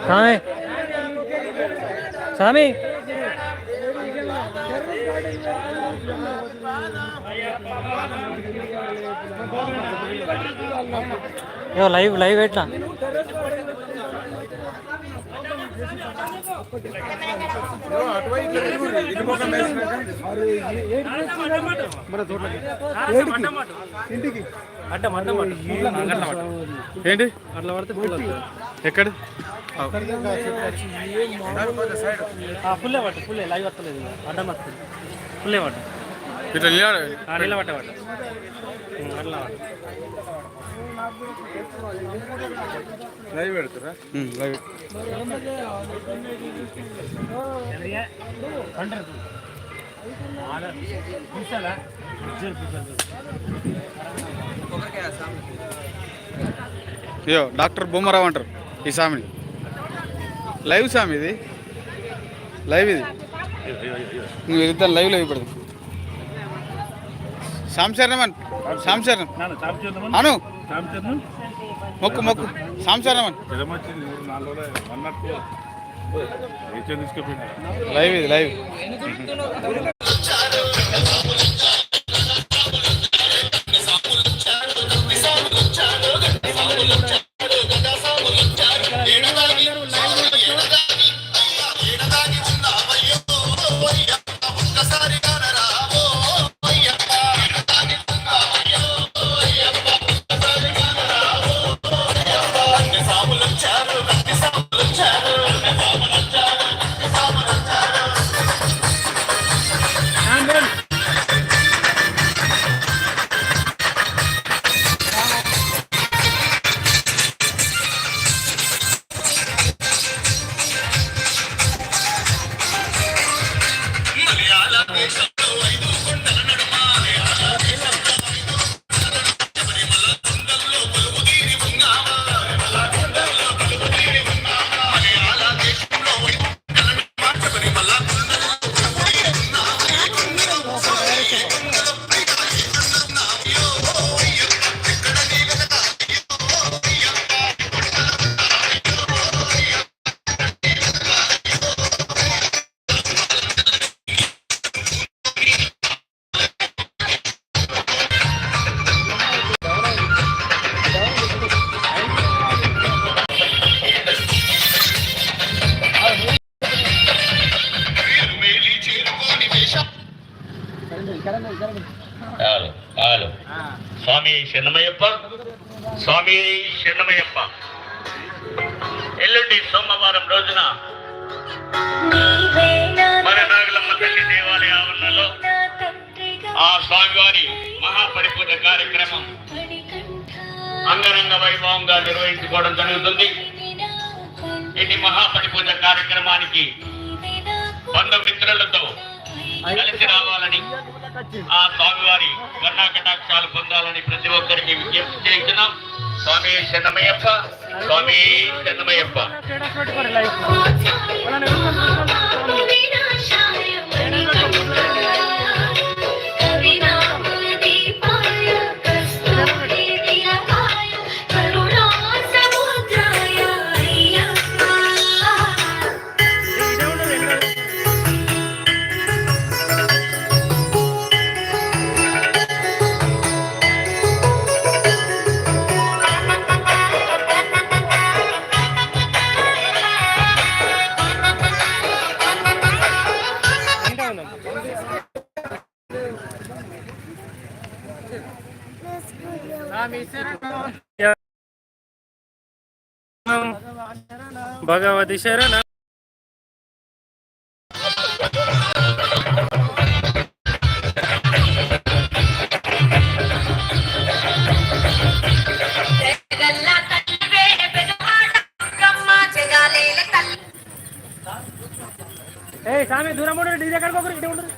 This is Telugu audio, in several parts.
స్వామి స్వామి యో లైవ్ లైవ్ ఎట్లా ఇంటికి ఏంటి? అట్లా పడితే ఎక్కడ ఫుల్లే పట్టు ఫుల్లే లైవ్ వస్తలేదు అడ్డం వస్తుంది ఫుల్లే పట్టు ఇట్లా నిలబడ. పట్టు అట్లా పట్టు లైవ్ పెడతారా? ఉమ్, లైవ్ అయ్యో డాక్టర్ బొమ్మరావు అంటారు ఈ సామిని. లైవ్ సామి ఇది? లైవ్ ఇది? నువ్వు ఇద్దరు లైవ్ లైవ్ పెడదాం సాంశరణమన్ సాంశరణం అను. మొక్కు మొక్కు. సాంశరణమన్ లైవ్ ఇది లైవ్. శరణమయ్యప్ప స్వామి శరణమయ్యప్ప ఎల్లుండి సోమవారం రోజున మన నాగలమ్మ తల్లి దేవాలయ ఆవరణలో ఆ స్వామివారి మహాపరిపూజ కార్యక్రమం అంగరంగ వైభవంగా నిర్వహించుకోవడం జరుగుతుంది. ఇది మహాపరిపూజ కార్యక్రమానికి బంధుమిత్రులతో కలిసి రావాలని ఆ స్వామివారి కన్నా కటాక్షాలు పొందాలని ప్రతి ఒక్కరికి విజ్ఞప్తి చేస్తున్నాం. స్వామి శరణమయ్యప్ప స్వామి శరణమయ్యప్ప భగవతి శరణ. ఏ సామి దూరం ఉండరు డీజే కడుకోకరు ఇటు ఉండరు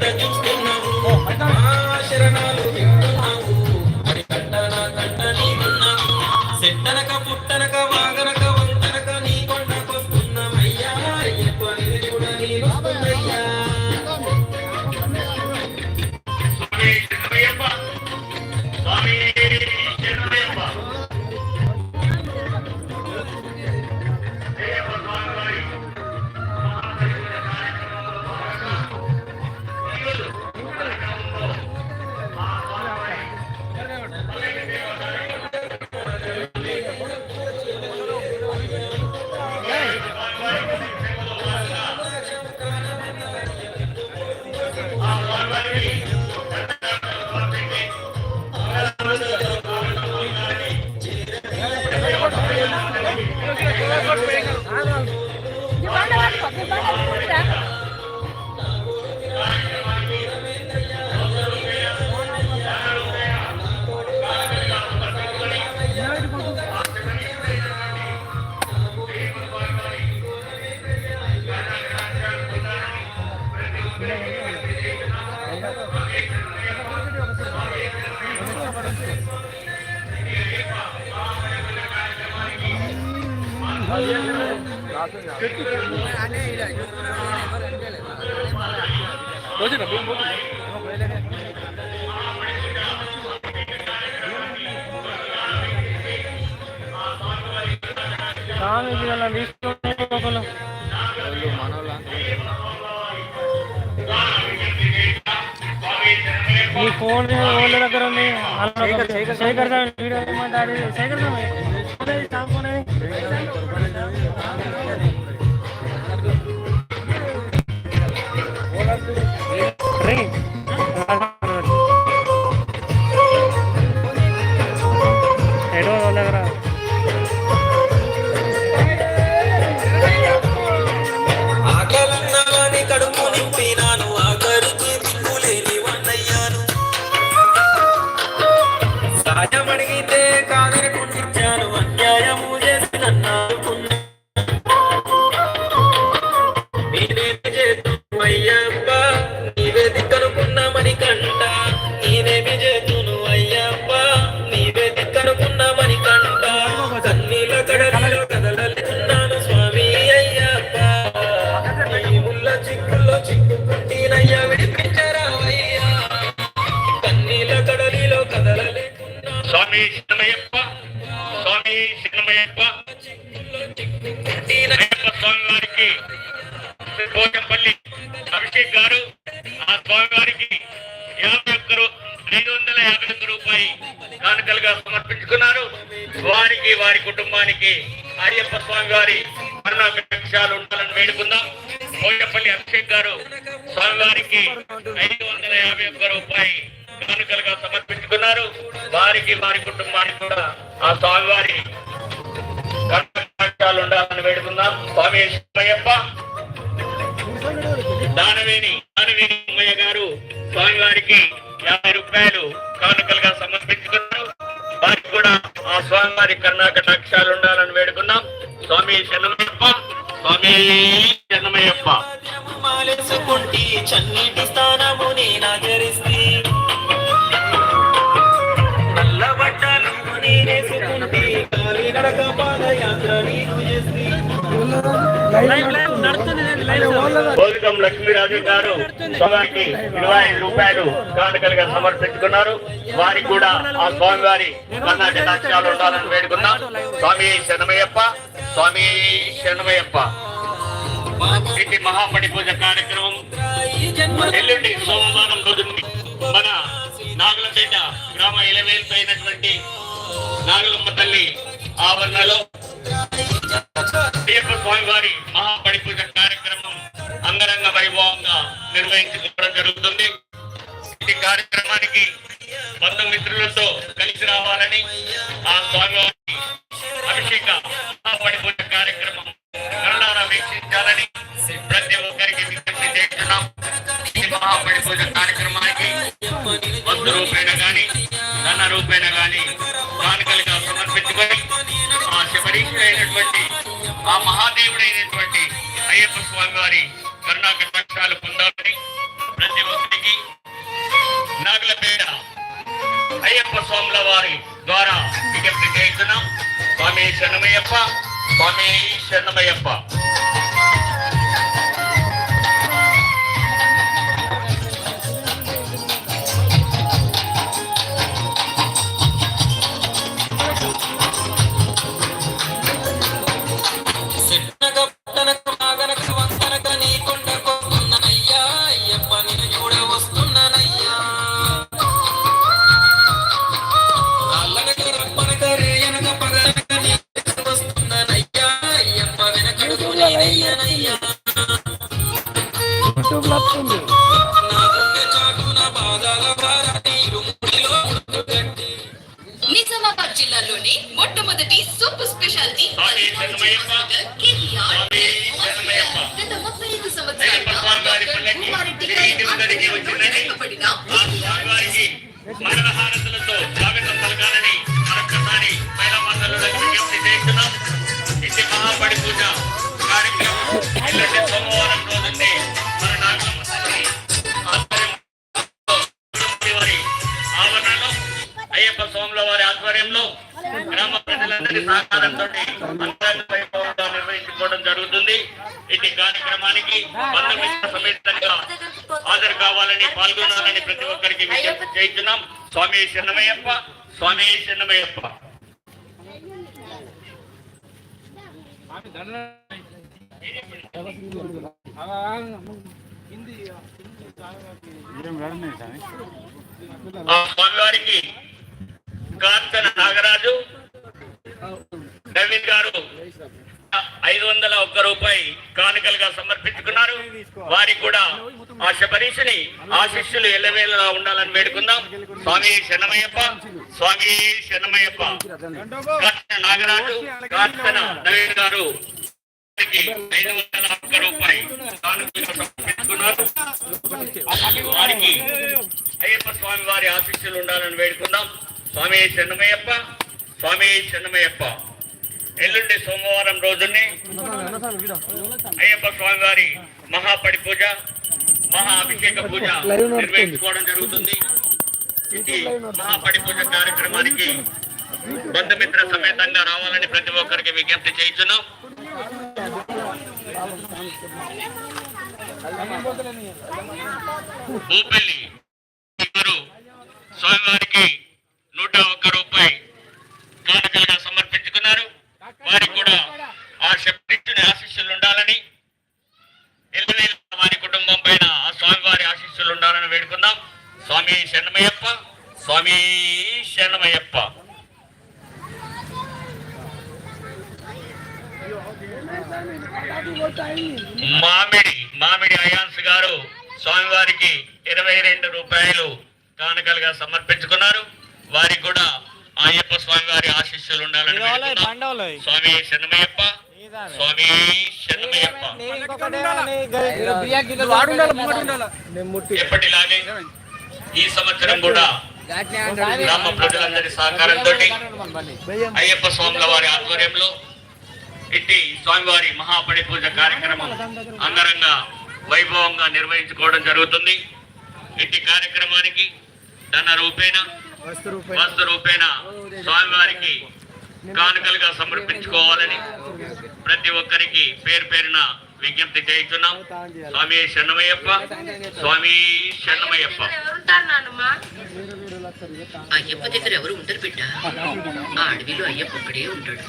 the juice. ఉండు స్వామీజీ వాళ్ళని తీసుకొని ఫోన్ వాళ్ళ దగ్గర ఉంది. శేఖర్ సార్ వీడియో మాట్లాడి శేఖర్ సార్. Thanks. స్వామి సిద్ధమయ్యప్ప స్వామి వారికి పోచంపల్లి అభిషేక్ గారు ఆ స్వామి వారికి యాభై ఒక్క ఐదు వందల యాభై ఒక్క రూపాయి కానుకలుగా సమర్పించుకున్నారు. వారికి వారి కుటుంబానికి అయ్యప్ప స్వామి వారి మరణాపేక్షాలు ఉండాలని వేడుకుందాం. కోటపల్లి అభిషేక్ గారు స్వామి వారికి ఐదు వందల యాభై ఒక్క రూపాయి కానుకలుగా సమర్పించుకున్నారు. వారికి వారి కుటుంబానికి కూడా ఆ స్వామివారి కష్టాలు ఉండాలని వేడుకుందాం. స్వామి శివయ్యప్ప దానవేణి దానవేణి ఉమ్మయ్య గారు స్వామివారికి యాభై రూపాయలు కానుకలుగా సమర్పించుకున్నారు. వారికి కూడా ఆ స్వామివారి కర్ణాకటాక్షాలు ఉండాలని వేడుకున్నాం స్వామి శరణమయ్యప్ప స్వామి శరణమయ్యప్ప. మాలేసుకుంటి బోధకం లక్ష్మీరాజు గారు స్వామికి ఇరవై ఐదు రూపాయలు కానుకలుగా సమర్పించుకున్నారు. వారికి కూడా ఆ స్వామి వారి కర్ణాటకాలు ఉండాలని వేడుకున్నాం. స్వామి శరణమయ్యప్ప స్వామి శరణమయ్యప్ప. ఇది మహాపడి పూజ కార్యక్రమం ఎల్లుండి సోమవారం రోజు మన నాగులపేట గ్రామ ఇలవేల్పు అయినటువంటి నాగులమ్మ తల్లి ఆవరణలో అయ్యప్ప స్వామి పూజ కార్యక్రమం అంగరంగ వైభవంగా నిర్వహించుకోవడం జరుగుతుంది. ఈ కార్యక్రమానికి బంధుమిత్రులతో కలిసి రావాలని ఆ స్వామివారి అభిషేక మహాపడి పూజ కార్యక్రమం కరుణారా వీక్షించాలని ప్రతి ఒక్కరికి విజ్ఞప్తి చేస్తున్నాం. ఈ మహాపడి పూజ కార్యక్రమానికి వంద రూపాయలు కానీ ధన రూపాయలు కానీ ఆ మహాదేవుడైనటువంటి అయ్యప్ప స్వామి వారి కరుణా కటాక్షాలు పొందాలని ప్రతి ఒక్కరికి నాగులపేట అయ్యప్ప స్వాముల వారి ద్వారా విజ్ఞప్తి చేస్తున్నాం. స్వామి శరణమయ్యప్ప స్వామి శరణమయ్యప్ప. యూట్యూబ్లో వస్తుంది నిజామాబాద్ జిల్లాలోని మొట్టమొదటి సూపర్ స్పెషాలిటీ గత ముప్పై ఐదు నిర్వహించుకోవడం జరుగుతుంది. ఇటు కార్యక్రమానికి బంధుమిత్ర సమేతంగా హాజరు కావాలని పాల్గొనాలని ప్రతి ఒక్కరికి విజ్ఞప్తి చేస్తున్నాం. స్వామి శరణమయ్యప్ప స్వామి శరణమయ్యప్ప. స్వామివారికి కార్తన నాగరాజు నవీన్ గారు ఐదు వందల ఒక్క రూపాయి కానుకలుగా సమర్పించుకున్నారు. వారికి కూడా ఆ శబరీషుని ఆశిష్యులు ఎల్లవేళలా ఉండాలని వేడుకుందాం. స్వామి శరణమయ్యప్ప స్వామి శరణమయ్యప్ప. నాగరాజు కార్తన నవీన్ గారు ఐదు వందల ఒక్క రూపాయి కానుకలుగా సమర్పించుకున్నారు. వారికి అయ్యప్ప స్వామి వారి ఆశిష్యులు ఉండాలని వేడుకుందాం. స్వామి చెన్నమయ్యప్ప స్వామి చెన్నమయ్యప్ప ఎల్లుండి సోమవారం రోజుని అయ్యప్ప స్వామి వారి మహాపడి పూజ మహా అభిషేక పూజ నిర్వహించుకోవడం జరుగుతుంది. ఇది మహాపడి పూజ కార్యక్రమానికి బంధుమిత్ర సమేతంగా రావాలని ప్రతి ఒక్కరికి విజ్ఞప్తి చేయించును ఊపెల్లి ఇద్దరు స్వామివారికి నూట ఒక్క రూపాయి కానుకలుగా సమర్పించుకున్నారు వారికి కూడా ఆ శక్తిని ఆశీస్సులు ఉండాలని ఎల్లవేళ వారి కుటుంబం పైన ఆ స్వామివారి ఆశీస్సులు ఉండాలని వేడుకుందాం స్వామి శరణమయ్యప్ప స్వామి శరణమయ్యప్ప మామిడి మామిడి అయాన్స్ గారు స్వామివారికి ఇరవై రెండు రూపాయలు కానుకలుగా సమర్పించుకున్నారు. వారికి కూడా అయ్యప్ప స్వామి వారి ఆశీస్సులు ఉండాలని. స్వామి శరణమయ్యప్ప స్వామి శరణమయ్యప్ప. ఎప్పటిలాగే ఈ సంవత్సరం కూడా గ్రామ ప్రజలందరి సహకారంతో అయ్యప్ప స్వాముల వారి ఆధ్వర్యంలో ఇట్టి స్వామివారి మహాపడి పూజ కార్యక్రమం అంగరంగ వైభవంగా నిర్వహించుకోవడం జరుగుతుంది. ఇట్టి కార్యక్రమానికి ధన రూపేణ? వస్తు రూపేణ స్వామివారికి కానుకలుగా సమర్పించుకోవాలని ప్రతి ఒక్కరికి పేరు పేరున విజ్ఞప్తి చేస్తున్నాం స్వామి శరణమయ్యప్ప స్వామి శరణమయ్యప్ప. అయ్యప్ప దగ్గర ఎవరు ఉండరు బిడ్డ? ఆ అడవిలో అయ్యప్ప ఒక్కడే ఉంటాడు.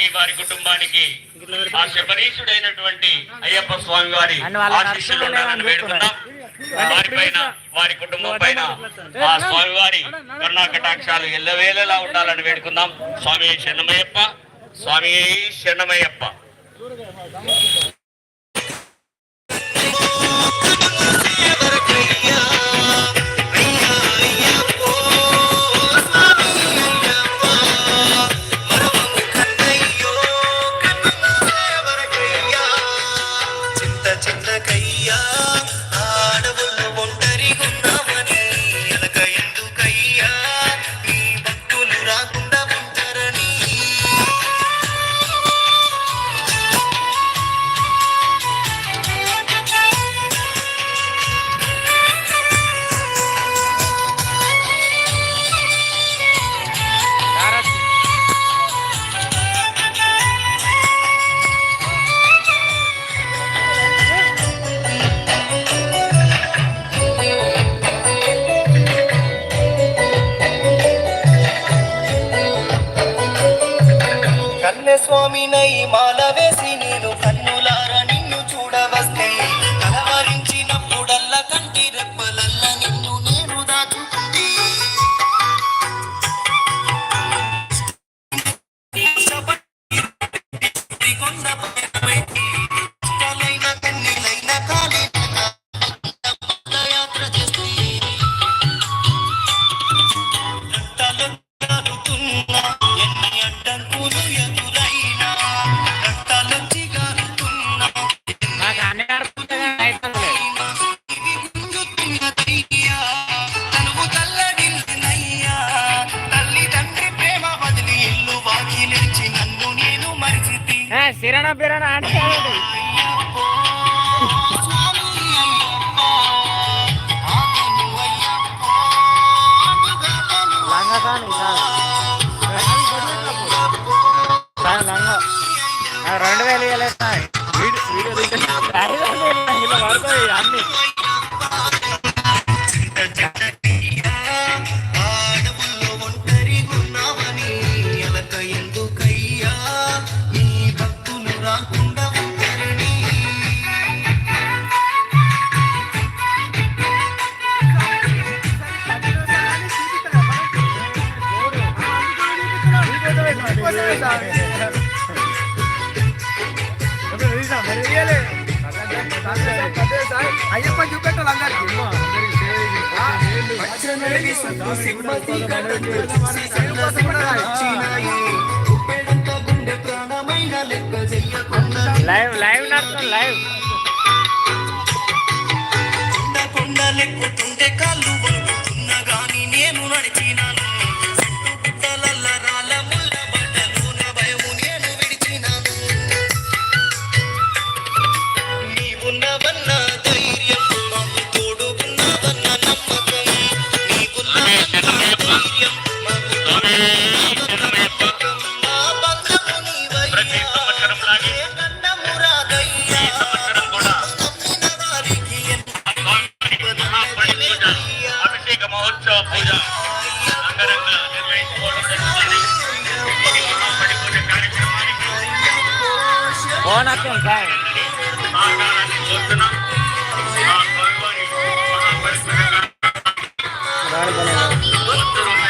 వారికి వారి కుటుంబానికి ఆ శబరీషుడైనటువంటి అయ్యప్ప స్వామి వారి ఆశీస్సులు ఉండాలని వేడుకుందాం. వారి పైన వారి కుటుంబం పైన ఆ స్వామి వారి కరుణాకటాక్షాలు ఎల్లవేళలా ఉండాలని వేడుకుందాం. స్వామి శరణమయ్యప్ప స్వామి శరణమయ్యప్ప. మాలవేసి ना ना आने లైవ్ లైవ్ నడుతుంది లైవ్ కొండ లెక్కుతుంటే కాళ్ళు تعال بنات